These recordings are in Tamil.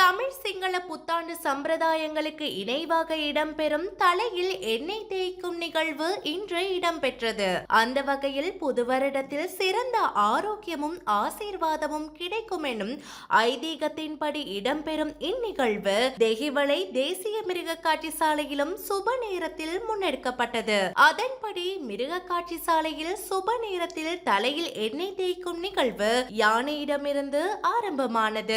தமிழ் சிங்கள புத்தாண்டு சம்பிரதாயங்களுக்கு இணைவாக இடம்பெறும் தலையில் எண்ணெய் தேய்க்கும் நிகழ்வு இன்று இடம்பெற்றது. அந்த வகையில் புது வருடத்தில் சிறந்த ஆரோக்கியமும் ஆசீர்வாதமும் கிடைக்கும் எனும் ஐதீகத்தின்படி இடம்பெறும் இந்நிகழ்வு தெஹிவளை தேசிய மிருக காட்சி சாலையிலும் சுப நேரத்தில் முன்னெடுக்கப்பட்டது. அதன்படி மிருக காட்சி சாலையில் சுப நேரத்தில் தலையில் எண்ணெய் தேய்க்கும் நிகழ்வு யானையிடமிருந்து ஆரம்பமானது.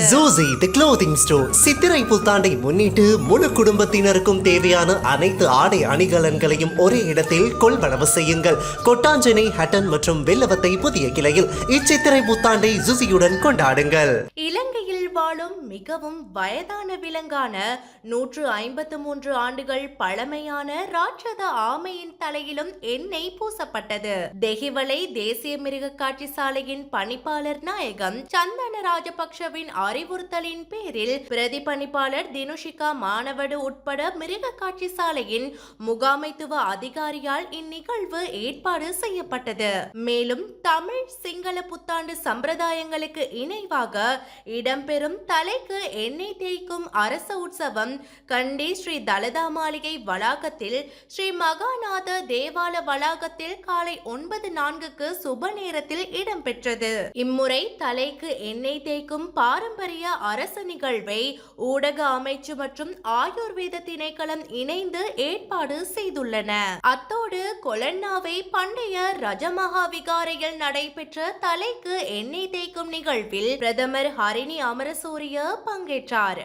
ஜூசி சித்திரை புத்தாண்டை முன்னிட்டு முழு குடும்பத்தினருக்கும் தேவையான அனைத்து ஆடை அணிகலன்களையும் ஒரே இடத்தில் கொள்வனவு செய்யுங்கள். கொட்டாஞ்சனை ஹட்டன் மற்றும் வெள்ளவத்தை புதிய கிளையில் இச்சித்திரை புத்தாண்டை ஜுசியுடன் கொண்டாடுங்கள். இலங்கையில் வாழும் மிகவும் வயதான விலங்கான நூற்று ஐம்பத்து மூன்று ஆண்டுகள் பழமையான ராட்சத ஆமையின் தலையிலும் எண்ணெய் பூசப்பட்டது. தெஹிவலை தேசிய மிருக காட்சி சாலையின் பணிப்பாளர் நாயகம் சந்தன ராஜபக்ஷவின் அறிவுறுத்தலின் பேரில் பிரதிபணிப்பாளர் தினுஷிகா மாணவடு உட்பட மிருக காட்சி சாலையின் முகாமைத்துவ அதிகாரியால் இந்நிகழ்வு ஏற்பாடு செய்யப்பட்டது. மேலும் தமிழ் சிங்கள புத்தாண்டு சம்பிரதாயங்களுக்கு இணைவாக இடம்பெறும் தலைக்கு எண்ணெய் தேய்க்கும் அரச உற்சவம் கண்டி ஸ்ரீ தலதா மாளிகை வளாகத்தில் ஸ்ரீ மகாநாத தேவால வளாகத்தில் காலை ஒன்பது நான்குக்கு சுப நேரத்தில் இடம்பெற்றது. இம்முறை தலைக்கு எண்ணெய் தேய்க்கும் பாரம்பரிய அரச நிகழ்வை ஊடக அமைச்சு மற்றும் ஆயுர்வேத திணைக்களம் இணைந்து ஏற்பாடு செய்துள்ளன. அத்தோடு கொலன்னாவை பண்டைய ரஜமகா விகாரையில் நடைபெற்ற தலைக்கு எண்ணெய் தேய்க்கும் நிகழ்வில் பிரதமர் ஹரிணி அமர சூரிய பங்கேற்றார்.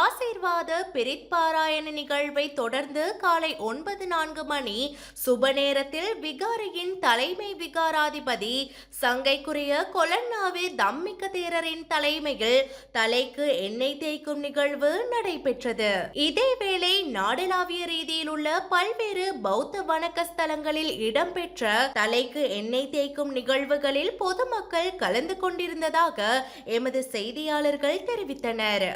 ஆசீர்வாத பிரித்பாராயண நிகழ்வை தொடர்ந்து காலை ஒன்பது நான்கு மணி சுப நேரத்தில் விகாரியின் தலைமை விகாராதிபதி சங்கைக்குரிய கொலன்னாவே தம்மிக்க தேரரின் தலைமையில் தலைக்கு எண்ணெய் தேய்க்கும் நிகழ்வு நடைபெற்றது. இதேவேளை நாடளாவிய ரீதியில் உள்ள பல்வேறு பௌத்த வணக்க ஸ்தலங்களில் இடம்பெற்ற தலைக்கு எண்ணெய் தேய்க்கும் நிகழ்வுகளில் பொதுமக்கள் கலந்து கொண்டிருந்ததாக எமது செய்தியாளர்கள் தெரிவித்தனர்.